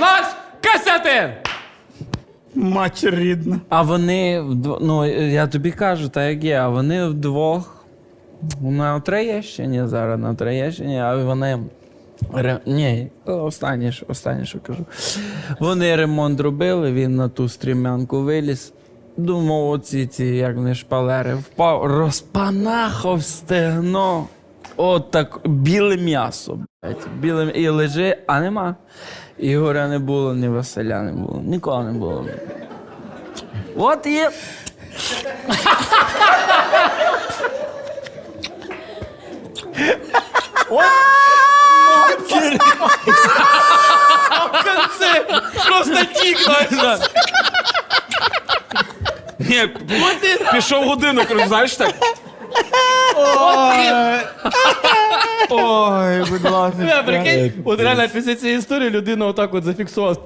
Наш Костянтин! Матір рідна. А вони вдво- ну я тобі кажу, так як є, а вони вдвох на Троєщині зараз, на Троєщині, а вони. Ре... Ні, останнє, останнє, що кажу. Вони ремонт робили, він на ту стрімянку виліз. Думав, оці ці, як вони шпалери, впав, розпанахав стегно. От так, біле м'ясо, блядь. Біле... І лежи, а нема. Ігоря не було, ні Василя не було, нікого не було. От є. Це просто тік, знаєш. Ні, пішов годинок, знаєш так? Ой, будь ласка. Прикинь, от реально після цієї історії людина отак от зафіксувала.